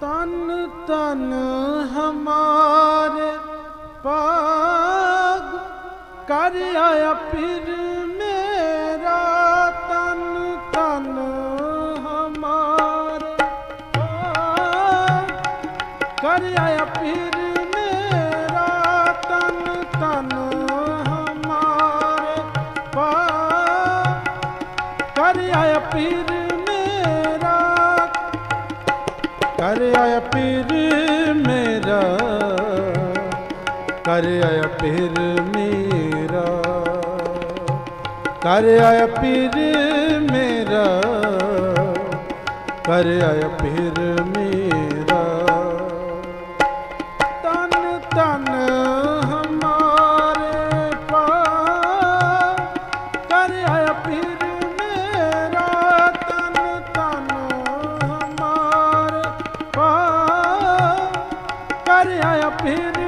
ਤਨ ਤਨ ਹਮਾਰੇ ਪਾਗ ਕਰ ਆਇਆ ਫਿਰ ਮੇਰਾ ਤਨ ਤਨ ਹਮਾਰੇ ਪਾਗ ਕਰ ਆਇਆ ਫਿਰ ਮੇਰਾ ਤਨ ਤਨ ਹਮਾਰੇ ਪਾਗ ਕਰ ਆਇਆ ਪੀਰ ਕਰ ਆਇਆ ਪੀਰ ਮੇਰਾ, ਕਰ ਆਇਆ ਪੀਰ ਮੇਰਾ। ਕਰ ਆਇਆ ਪੀਰ ਮੇਰਾ, ਕਰ ਆਇਆ ਪੀਰ ਮੇਰਾ। ਪਿਆਰਿਆ ਆਪੇ